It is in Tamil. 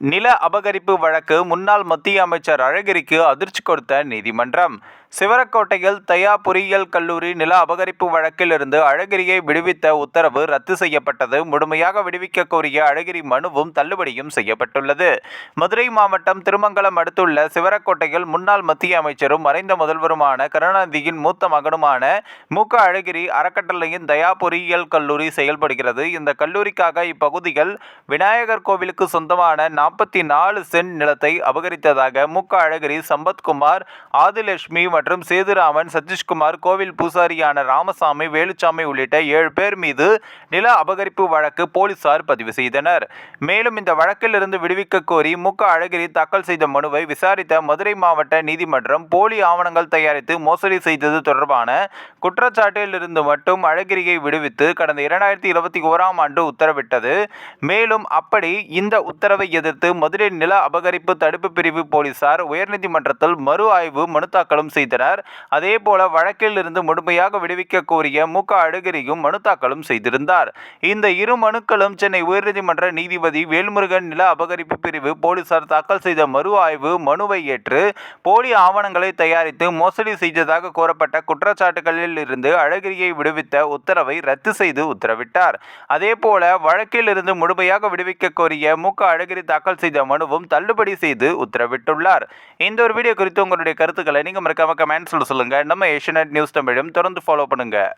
நில அபகரிப்பு வழக்கு முன்னாள் மத்திய அமைச்சர் அழகிரிக்கு அதிர்ச்சி கொடுத்த நீதிமன்றம். சிவரக்கோட்டையில் தயா பொறியியல் கல்லூரி நில அபகரிப்பு வழக்கிலிருந்து அழகிரியை விடுவித்த உத்தரவு ரத்து செய்யப்பட்டது. முழுமையாக விடுவிக்க கோரிய அழகிரி மனுவும் தள்ளுபடியும் செய்யப்பட்டுள்ளது. மதுரை மாவட்டம் திருமங்கலம் அடுத்துள்ள சிவரக்கோட்டையில் முன்னாள் மத்திய அமைச்சரும் மறைந்த முதல்வருமான கருணாநிதியின் மூத்த மகனுமான மு. க. அழகிரி அறக்கட்டளையின் தயா பொறியியல் கல்லூரி செயல்படுகிறது. இந்த கல்லூரிக்காக இப்பகுதியில் விநாயகர் கோவிலுக்கு சொந்தமான நாற்பத்தி நாலு சென்ட் நிலத்தை அபகரித்ததாக மு க. அழகிரி சம்பத்குமார் ஆதிலட்சுமி மற்றும் சேதுராமன் சதீஷ்குமார் கோவில் பூசாரியான ராமசாமி வேலுச்சாமி உள்ளிட்ட ஏழு பேர் மீது நில அபகரிப்பு வழக்கு போலீசார் பதிவு செய்தனர். மேலும் இந்த வழக்கிலிருந்து விடுவிக்க கோரி மு அழகிரி தாக்கல் செய்த மனுவை விசாரித்த மதுரை மாவட்ட நீதிமன்றம் போலி ஆவணங்கள் தயாரித்து மோசடி செய்தது தொடர்பான குற்றச்சாட்டில் இருந்து மட்டும் அழகிரியை விடுவித்து கடந்த இரண்டாயிரத்தி இருபத்தி ஓராம் ஆண்டு உத்தரவிட்டது. மேலும் அப்படி இந்த உத்தரவை எதிர்த்து மதுரை நில அபகரிப்பு தடுப்பு பிரிவு போலீசார் உயர்நீதிமன்றத்தில் மறு ஆய்வு மனு தாக்கலும் செய்தனர். அதேபோல வழக்கில் இருந்து முழுமையாக விடுவிக்க கோரிய மு க அழகிரியும் மனு தாக்கலும் செய்திருந்தார். இந்த இரு மனுக்களும் சென்னை உயர்நீதிமன்ற நீதிபதி வேல்முருகன் நில அபகரிப்பு பிரிவு போலீசார் தாக்கல் செய்த மறு ஆய்வு மனுவை ஏற்று போலி ஆவணங்களை தயாரித்து மோசடி செய்ததாக கூறப்பட்ட குற்றச்சாட்டுகளில் இருந்து அழகிரியை விடுவித்த உத்தரவை ரத்து செய்து உத்தரவிட்டார். அதேபோல வழக்கில் இருந்து முழுமையாக விடுவிக்க கோரிய மு க அழகிரி தாக்கல் செய்த மனுவும் தள்ளுபடி செய்து உத்தரவிட்டுள்ளார். இந்த ஒரு வீடியோ குறித்து உங்களுடைய கருத்துக்களை நீங்கள் மறக்காம கமெண்ட்ஸில் சொல்லுங்கள் நம்ம ஏஷியநெட் நியூஸ் தமிழும் தொடர்ந்து ஃபாலோ பண்ணுங்கள்